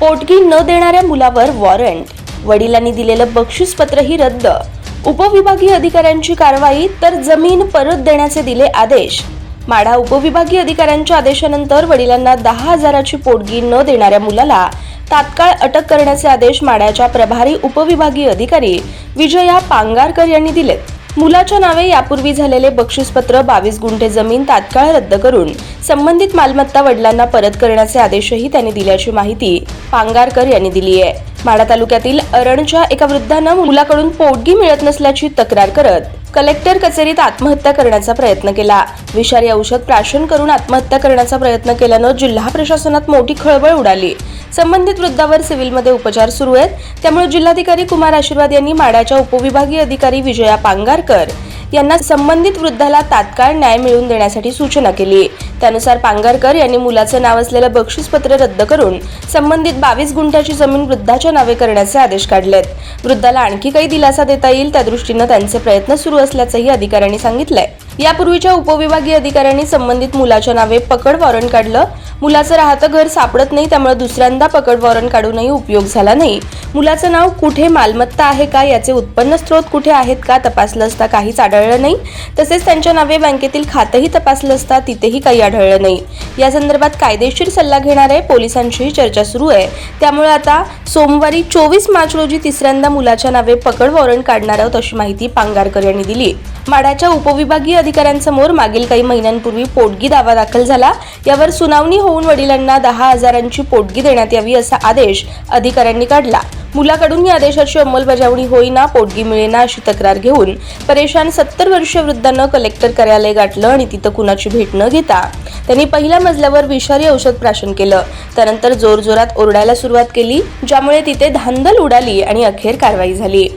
पोटगी न देणाऱ्या मुलावर वॉरंट. वडिलांनी दिलेलं बक्षीसपत्रही रद्द. उपविभागीय अधिकाऱ्यांची कारवाई तर जमीन परत देण्याचे दिले आदेश. माढा उपविभागीय अधिकाऱ्यांच्या आदेशानंतर वडिलांना दहा हजाराची पोटगी न देणाऱ्या मुलाला तात्काळ अटक करण्याचे आदेश माढ्याच्या प्रभारी उपविभागीय अधिकारी विजया पांगारकर यांनी दिलेत. मुलाच्या नावे यापूर्वी झालेले बक्षीसपत्र बावीस गुंठे जमीन तात्काळ रद्द करून संबंधित मालमत्ता वडिलांना परत करण्याचे आदेशही त्यांनी दिल्याची माहिती पांगारकर यांनी दिली आहे. माढा तालुक्यातील अरणच्या एका वृद्धानं मुलाकडून पोटगी मिळत नसल्याची तक्रार करत कलेक्टर कचेरीत आत्महत्या करण्याचा प्रयत्न केला. विषारी औषध प्राशन करून आत्महत्या करण्याचा प्रयत्न केल्यानं जिल्हा प्रशासनात मोठी खळबळ उडाली. संबंधित वृद्धावर सिव्हिलमध्ये उपचार सुरू आहेत. त्यामुळे जिल्हाधिकारी कुमार आशीर्वाद यांनी माड्याच्या उपविभागीय अधिकारी विजया पांगारकर यांना संबंधित वृद्धाला तात्काळ न्याय मिळवून देण्यासाठी सूचना केली. त्यानुसार पांगारकर यांनी मुलाचं नाव असलेलं बक्षीसपत्र रद्द करून संबंधित बावीस गुंठ्याची जमीन वृद्धाच्या नावे करण्याचे आदेश काढलेत. वृद्धाला आणखी काही दिलासा देता येईल त्या दृष्टीनं त्यांचे प्रयत्न सुरू असल्याचंही अधिकाऱ्यांनी सांगितलंय. यापूर्वीच्या उपविभागीय अधिकाऱ्यांनी संबंधित मुलाच्या नावे पकड वॉरंट काढलं. मुलाचं राहतं घर सापडत नाही त्यामुळे दुसऱ्यांदा पकड वॉरंट काढूनही उपयोग झाला नाही. मुलाचं नाव कुठे मालमत्ता आहे का याचे उत्पन्न स्रोत कुठे आहेत का तपासलं असता काहीच आढळलं नाही. तसेच त्यांच्या नावे बँकेतील खातंही तपासलं असता तिथेही काही आढळलं नाही. या संदर्भात कायदेशीर सल्ला घेणार आहे. पोलिसांशीही चर्चा सुरू आहे. त्यामुळे आता सोमवारी चोवीस मार्च रोजी तिसऱ्यांदा मुलाच्या नावे पकड वॉरंट काढणार आहोत अशी माहिती पांगारकर यांनी दिली. माड्याच्या उपविभागीय अधिकाऱ्यांसमोर मागील काही महिन्यांपूर्वी पोटगी दावा दाखल झाला. यावर सुनावणी होऊन वडिलांना दहा हजारांची पोटगी देण्यात यावी असा आदेश अधिकाऱ्यांनी काढला. मुलाकडून या आदेशाची अंमलबजावणी होईना पोटगी मिळेना अशी तक्रार घेऊन परेशान सत्तर वर्षीय वृद्धानं कलेक्टर कार्यालय गाठलं आणि तिथं कुणाची भेट न घेता त्यांनी पहिल्या मजल्यावर विषारी औषध प्राशन केलं. त्यानंतर जोरजोरात ओरडायला सुरुवात केली ज्यामुळे तिथे धांदल उडाली आणि अखेर कारवाई झाली.